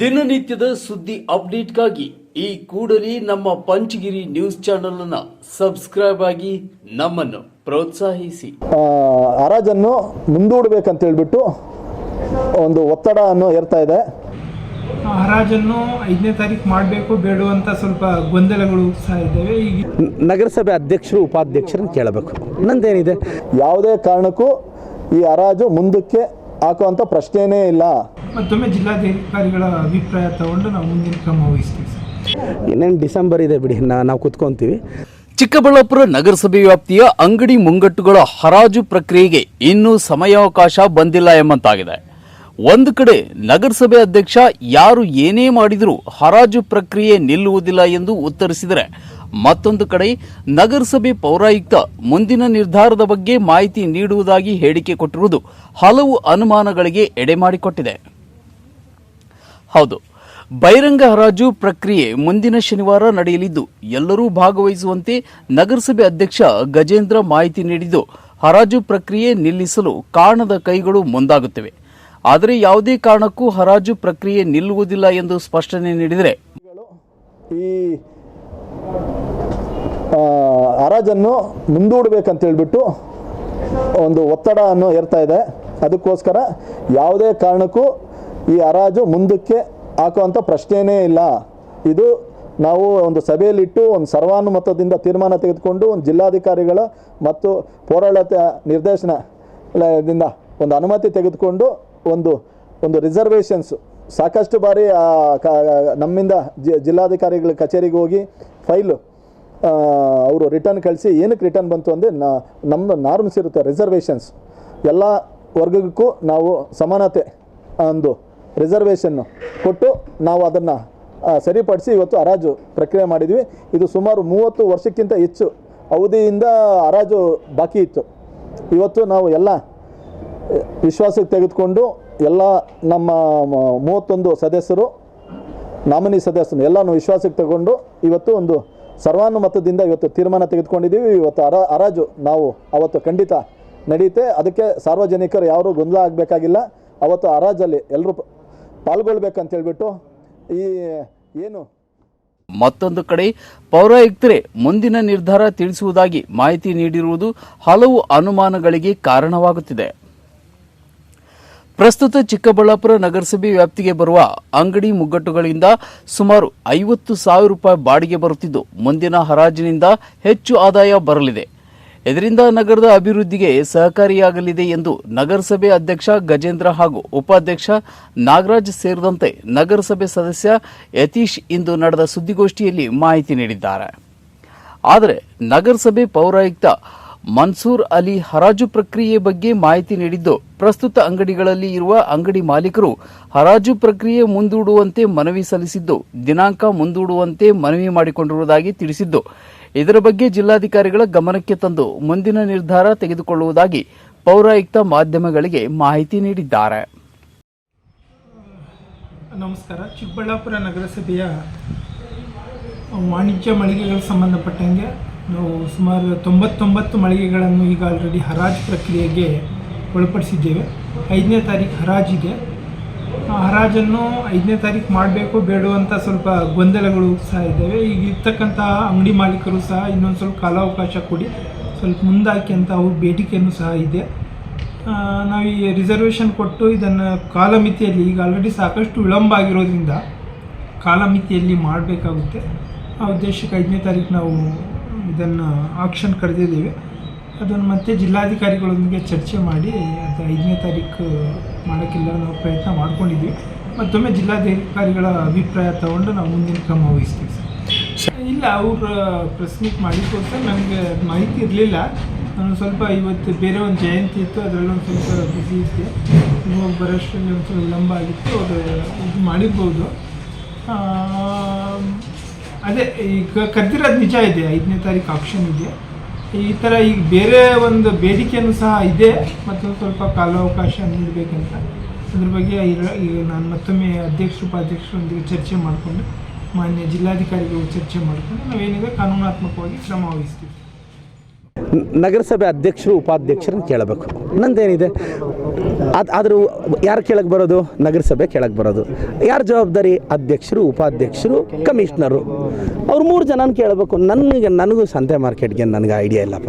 ದಿನನಿತ್ಯದ ಸುದ್ದಿ ಅಪ್ಡೇಟ್ಗಾಗಿ ಈ ಕೂಡಲೇ ನಮ್ಮ ಪಂಚಗಿರಿ ನ್ಯೂಸ್ ಚಾನೆಲ್ ಅನ್ನ ಸಬ್ಸ್ಕ್ರೈಬ್ ಆಗಿ ನಮ್ಮನ್ನು ಪ್ರೋತ್ಸಾಹಿಸಿ. ಹರಾಜನ್ನು ಮುಂದೂಡಬೇಕಂತ ಹೇಳ್ಬಿಟ್ಟು ಒಂದು ಒತ್ತಡ ಅನ್ನು ಏರ್ತಾ ಇದೆ. ಹರಾಜನ್ನು ಐದನೇ ತಾರೀಕು ಮಾಡಬೇಕು ಬೇಡ ಅಂತ ಸ್ವಲ್ಪ ಗೊಂದಲಗಳು ಸಹ ಇದ್ದಾವೆ. ಈಗ ನಗರಸಭೆ ಅಧ್ಯಕ್ಷರು ಉಪಾಧ್ಯಕ್ಷರನ್ನು ಕೇಳಬೇಕು. ನಂದೇನಿದೆ? ಯಾವುದೇ ಕಾರಣಕ್ಕೂ ಈ ಹರಾಜು ಮುಂದಕ್ಕೆ ಹಾಕುವಂಥ ಪ್ರಶ್ನೆಯೇ ಇಲ್ಲ. ಮತ್ತೊಮ್ಮೆ ಜಿಲ್ಲಾಧಿಕಾರಿಗಳ ಅಭಿಪ್ರಾಯ ತಗೊಂಡು ನಾವು ಮುಂದಿನ ಕ್ರಮ ವಹಿಸ್ತೀವಿ ಸರ್. ಇನ್ನೇನು ಡಿಸೆಂಬರ್ ಇದೆ ಬಿಡಿ ನಾವು ಕುತ್ಕೊಂತೀವಿ. ಚಿಕ್ಕಬಳ್ಳಾಪುರ ನಗರಸಭೆ ವ್ಯಾಪ್ತಿಯ ಅಂಗಡಿ ಮುಂಗಟ್ಟುಗಳ ಹರಾಜು ಪ್ರಕ್ರಿಯೆಗೆ ಇನ್ನೂ ಸಮಯಾವಕಾಶ ಬಂದಿಲ್ಲ ಎಂಬಂತಾಗಿದೆ. ಒಂದು ಕಡೆ ನಗರಸಭೆ ಅಧ್ಯಕ್ಷ ಯಾರು ಏನೇ ಮಾಡಿದರೂ ಹರಾಜು ಪ್ರಕ್ರಿಯೆ ನಿಲ್ಲುವುದಿಲ್ಲ ಎಂದು ಉತ್ತರಿಸಿದರೆ ಮತ್ತೊಂದು ಕಡೆ ನಗರಸಭೆ ಪೌರಾಯುಕ್ತ ಮುಂದಿನ ನಿರ್ಧಾರದ ಬಗ್ಗೆ ಮಾಹಿತಿ ನೀಡುವುದಾಗಿ ಹೇಳಿಕೆ ಕೊಟ್ಟಿರುವುದು ಹಲವು ಅನುಮಾನಗಳಿಗೆ ಎಡೆಮಾಡಿಕೊಟ್ಟಿದೆ ಹೌದು. ಬಹಿರಂಗ ಹರಾಜು ಪ್ರಕ್ರಿಯೆ ಮುಂದಿನ ಶನಿವಾರ ನಡೆಯಲಿದ್ದು, ಎಲ್ಲರೂ ಭಾಗವಹಿಸುವಂತೆ ನಗರಸಭೆ ಅಧ್ಯಕ್ಷ ಗಜೇಂದ್ರ ಮಾಹಿತಿ ನೀಡಿದ್ದು, ಹರಾಜು ಪ್ರಕ್ರಿಯೆ ನಿಲ್ಲಿಸಲು ಕಾರಣದ ಕೈಗಳು ಮುಂದಾಗುತ್ತವೆ. ಆದರೆ ಯಾವುದೇ ಕಾರಣಕ್ಕೂ ಹರಾಜು ಪ್ರಕ್ರಿಯೆ ನಿಲ್ಲುವುದಿಲ್ಲ ಎಂದು ಸ್ಪಷ್ಟನೆ ನೀಡಿದರೆ. ಈ ಹರಾಜನ್ನು ಮುಂದೂಡಬೇಕಂತ ಹೇಳ್ಬಿಟ್ಟು ಒಂದು ಒತ್ತಡವನ್ನು ಏರ್ತಾ ಇದೆ. ಅದಕ್ಕೋಸ್ಕರ ಯಾವುದೇ ಕಾರಣಕ್ಕೂ ಈ ಹರಾಜು ಮುಂದಕ್ಕೆ ಹಾಕುವಂಥ ಪ್ರಶ್ನೆಯೇ ಇಲ್ಲ. ಇದು ನಾವು ಒಂದು ಸಭೆಯಲ್ಲಿಟ್ಟು ಒಂದು ಸರ್ವಾನುಮತದಿಂದ ತೀರ್ಮಾನ ತೆಗೆದುಕೊಂಡು ಒಂದು ಜಿಲ್ಲಾಧಿಕಾರಿಗಳ ಮತ್ತು ಪೌರಾಡಳಿತ ನಿರ್ದೇಶನದಿಂದ ಒಂದು ಅನುಮತಿ ತೆಗೆದುಕೊಂಡು ಒಂದು ಒಂದು ರಿಸರ್ವೇಷನ್ಸ್. ಸಾಕಷ್ಟು ಬಾರಿ ನಮ್ಮಿಂದ ಜಿಲ್ಲಾಧಿಕಾರಿಗಳ ಕಚೇರಿಗೆ ಹೋಗಿ ಫೈಲು ಅವರು ರಿಟರ್ನ್ ಕಳಿಸಿ ಏನಕ್ಕೆ ರಿಟರ್ನ್ ಬಂತು ಅಂದರೆ ನಮ್ಮದು ನಾರ್ಮ್ಸ್ ಇರುತ್ತೆ ರಿಸರ್ವೇಷನ್ಸ್. ಎಲ್ಲ ವರ್ಗಕ್ಕೂ ನಾವು ಸಮಾನತೆ ಒಂದು ರಿಸರ್ವೇಷನ್ನು ಕೊಟ್ಟು ನಾವು ಅದನ್ನು ಸರಿಪಡಿಸಿ ಇವತ್ತು ಹರಾಜು ಪ್ರಕ್ರಿಯೆ ಮಾಡಿದ್ವಿ. ಇದು ಸುಮಾರು ಮೂವತ್ತು ವರ್ಷಕ್ಕಿಂತ ಹೆಚ್ಚು ಅವಧಿಯಿಂದ ಹರಾಜು ಬಾಕಿ ಇತ್ತು. ಇವತ್ತು ನಾವು ಎಲ್ಲ ವಿಶ್ವಾಸಕ್ಕೆ ತೆಗೆದುಕೊಂಡು ಎಲ್ಲ ನಮ್ಮ ಮೂವತ್ತೊಂದು ಸದಸ್ಯರು, ನಾಮಿನಿ ಸದಸ್ಯರು ಎಲ್ಲನೂ ವಿಶ್ವಾಸಕ್ಕೆ ತಗೊಂಡು ಇವತ್ತು ಒಂದು ಸರ್ವಾನುಮತದಿಂದ ಇವತ್ತು ತೀರ್ಮಾನ ತೆಗೆದುಕೊಂಡಿದ್ದೀವಿ. ಇವತ್ತು ಹರ, ಹರಾಜು ನಾವು ಅವತ್ತು ಖಂಡಿತ ನಡೆಯುತ್ತೆ ಅದಕ್ಕೆ ಸಾರ್ವಜನಿಕರು ಯಾರೂ ಗೊಂದಲ ಆಗಬೇಕಾಗಿಲ್ಲ. ಅವತ್ತು ಹರಾಜಲ್ಲಿ ಎಲ್ಲರೂ ಪಾಲ್ಗೊಳ್ಬೇಕಂತ ಹೇಳ್ಬಿಟ್ಟು ಈ, ಏನು? ಮತ್ತೊಂದು ಕಡೆ ಪೌರಾಯುಕ್ತರೇ, ಮುಂದಿನ ನಿರ್ಧಾರ ತಿಳಿಸುವುದಾಗಿ ಮಾಹಿತಿ ನೀಡಿರುವುದು ಹಲವು ಅನುಮಾನಗಳಿಗೆ ಕಾರಣವಾಗುತ್ತಿದೆ. ಪ್ರಸ್ತುತ ಚಿಕ್ಕಬಳ್ಳಾಪುರ ನಗರಸಭೆ ವ್ಯಾಪ್ತಿಗೆ ಬರುವ ಅಂಗಡಿ ಮುಗ್ಗಟ್ಟುಗಳಿಂದ ಸುಮಾರು ಐವತ್ತು ಸಾವಿರ ರೂಪಾಯಿ ಬಾಡಿಗೆ ಬರುತ್ತಿದ್ದು, ಮುಂದಿನ ಹರಾಜಿನಿಂದ ಹೆಚ್ಚು ಆದಾಯ ಬರಲಿದೆ. ಇದರಿಂದ ನಗರದ ಅಭಿವೃದ್ಧಿಗೆ ಸಹಕಾರಿಯಾಗಲಿದೆ ಎಂದು ನಗರಸಭೆ ಅಧ್ಯಕ್ಷ ಗಜೇಂದ್ರ ಹಾಗೂ ಉಪಾಧ್ಯಕ್ಷ ನಾಗರಾಜ್ ಸೇರಿದಂತೆ ನಗರಸಭೆ ಸದಸ್ಯ ಯತೀಶ್ ಇಂದು ನಡೆದ ಸುದ್ದಿಗೋಷ್ಠಿಯಲ್ಲಿ ಮಾಹಿತಿ ನೀಡಿದ್ದಾರೆ. ಆದರೆ ನಗರಸಭೆ ಪೌರಾಯುಕ್ತ ಮನ್ಸೂರ್ ಅಲಿ ಹರಾಜು ಪ್ರಕ್ರಿಯೆ ಬಗ್ಗೆ ಮಾಹಿತಿ ನೀಡಿದ್ದು, ಪ್ರಸ್ತುತ ಅಂಗಡಿಗಳಲ್ಲಿ ಇರುವ ಅಂಗಡಿ ಮಾಲೀಕರು ಹರಾಜು ಪ್ರಕ್ರಿಯೆ ಮುಂದೂಡುವಂತೆ ಮನವಿ ಸಲ್ಲಿಸಿದ್ದು, ದಿನಾಂಕ ಮುಂದೂಡುವಂತೆ ಮನವಿ ಮಾಡಿಕೊಂಡಿರುವುದಾಗಿ ತಿಳಿಸಿದ್ದು ಇದರ ಬಗ್ಗೆ ಜಿಲ್ಲಾಧಿಕಾರಿಗಳ ಗಮನಕ್ಕೆ ತಂದು ಮುಂದಿನ ನಿರ್ಧಾರ ತೆಗೆದುಕೊಳ್ಳುವುದಾಗಿ ಪೌರಾಯುಕ್ತ ಮಾಧ್ಯಮಗಳಿಗೆ ಮಾಹಿತಿ ನೀಡಿದ್ದಾರೆ. ನಮಸ್ಕಾರ. ಚಿಕ್ಕಬಳ್ಳಾಪುರ ನಗರಸಭೆಯ ವಾಣಿಜ್ಯ ಮಳಿಗೆಗಳ ಸಂಬಂಧಪಟ್ಟಂಗೆ ನಾವು ಸುಮಾರು ತೊಂಬತ್ತೊಂಬತ್ತು ಮಳಿಗೆಗಳನ್ನು ಈಗ ಆಲ್ರೆಡಿ ಹರಾಜು ಪ್ರಕ್ರಿಯೆಗೆ ಒಳಪಡಿಸಿದ್ದೇವೆ. ಐದನೇ ತಾರೀಕು ಹರಾಜಿದೆ. ಆ ಹರಾಜನ್ನು ಐದನೇ ತಾರೀಕು ಮಾಡಬೇಕು ಬೇಡ ಅಂತ ಸ್ವಲ್ಪ ಗೊಂದಲಗಳು ಸಹ ಇದ್ದಾವೆ. ಈಗ ಇರ್ತಕ್ಕಂತಹ ಅಂಗಡಿ ಮಾಲೀಕರು ಸಹ ಇನ್ನೊಂದು ಸ್ವಲ್ಪ ಕಾಲಾವಕಾಶ ಕೊಡಿ, ಸ್ವಲ್ಪ ಮುಂದಾಕಿ ಅಂತ ಅವ್ರ ಬೇಡಿಕೆಯೂ ಸಹ ಇದೆ. ನಾವು ಈ ರಿಸರ್ವೇಷನ್ ಕೊಟ್ಟು ಇದನ್ನು ಕಾಲಮಿತಿಯಲ್ಲಿ, ಈಗ ಆಲ್ರೆಡಿ ಸಾಕಷ್ಟು ವಿಳಂಬ ಆಗಿರೋದ್ರಿಂದ ಕಾಲಮಿತಿಯಲ್ಲಿ ಮಾಡಬೇಕಾಗುತ್ತೆ. ಆ ಉದ್ದೇಶಕ್ಕೆ ಐದನೇ ತಾರೀಕು ನಾವು ಇದನ್ನು ಆಕ್ಷನ್ ಕರೆದಿದ್ದೀವಿ. ಅದನ್ನು ಮತ್ತೆ ಜಿಲ್ಲಾಧಿಕಾರಿಗಳೊಂದಿಗೆ ಚರ್ಚೆ ಮಾಡಿ, ಅದು ಐದನೇ ತಾರೀಕು ಮಾಡೋಕ್ಕೆಲ್ಲ ನಾವು ಪ್ರಯತ್ನ ಮಾಡ್ಕೊಂಡಿದ್ವಿ. ಮತ್ತೊಮ್ಮೆ ಜಿಲ್ಲಾಧಿಕಾರಿಗಳ ಅಭಿಪ್ರಾಯ ತಗೊಂಡು ನಾವು ಮುಂದಿನ ಕ್ರಮ ವಹಿಸ್ತೀವಿ ಸರ್. ಇಲ್ಲ, ಅವರು ಪ್ರೆಸ್ ಮೀಟ್ ಮಾಡಿದ್ದು ಸರ್ ನನಗೆ ಮಾಹಿತಿ ಇರಲಿಲ್ಲ. ನಾನು ಸ್ವಲ್ಪ ಇವತ್ತು ಬೇರೆ ಒಂದು ಜಯಂತಿ ಇತ್ತು, ಅದರಲ್ಲಿ ಒಂದು ಸ್ವಲ್ಪ ಬ್ಯುಸಿ ಇತ್ತು ಇವಾಗ ಬರೋಷ್ಟರಲ್ಲಿ ಒಂದು ಸ್ವಲ್ಪ ವಿಳಂಬ ಆಗಿತ್ತು, ಅದು ಇದು ಮಾಡಿರ್ಬೋದು. ಅದೇ, ಈಗ ಕರೆದಿರೋದು ನಿಜ ಇದೆ, ಐದನೇ ತಾರೀಕು ಆಪ್ಷನ್ ಇದೆ. ಈ ಥರ ಈಗ ಬೇರೆ ಒಂದು ಬೇಡಿಕೆಯೂ ಸಹ ಇದೆ ಮತ್ತು ಸ್ವಲ್ಪ ಕಾಲಾವಕಾಶ ನೀಡಬೇಕಂತ. ಅದ್ರ ಬಗ್ಗೆ ಈಗ ನಾನು ಮತ್ತೊಮ್ಮೆ ಅಧ್ಯಕ್ಷರು ಉಪಾಧ್ಯಕ್ಷರೊಂದಿಗೆ ಚರ್ಚೆ ಮಾಡಿಕೊಂಡು, ಮಾನ್ಯ ಜಿಲ್ಲಾಧಿಕಾರಿಗಳು ಚರ್ಚೆ ಮಾಡಿಕೊಂಡು ನಾವೇನಿದೆ ಕಾನೂನಾತ್ಮಕವಾಗಿ ಕ್ರಮ ವಹಿಸ್ತೀವಿ. ನಗರಸಭೆ ಅಧ್ಯಕ್ಷರು ಉಪಾಧ್ಯಕ್ಷರನ್ನ ಕೇಳಬೇಕು. ನಂದೇನಿದೆ? ಅದು ಆದರೂ ಯಾರು ಕೆಳಗೆ ಬರೋದು? ನಗರಸಭೆ ಕೆಳಗೆ ಬರೋದು. ಯಾರ ಜವಾಬ್ದಾರಿ? ಅಧ್ಯಕ್ಷರು, ಉಪಾಧ್ಯಕ್ಷರು, ಕಮಿಷ್ನರು. ಅವ್ರು ಮೂರು ಜನನ ಕೇಳಬೇಕು. ನನಗೆ ನನಗೂ ಸಂತೆ ಮಾರ್ಕೆಟ್ಗೆ ನನಗೆ ಐಡಿಯಾ ಇಲ್ಲಪ್ಪ.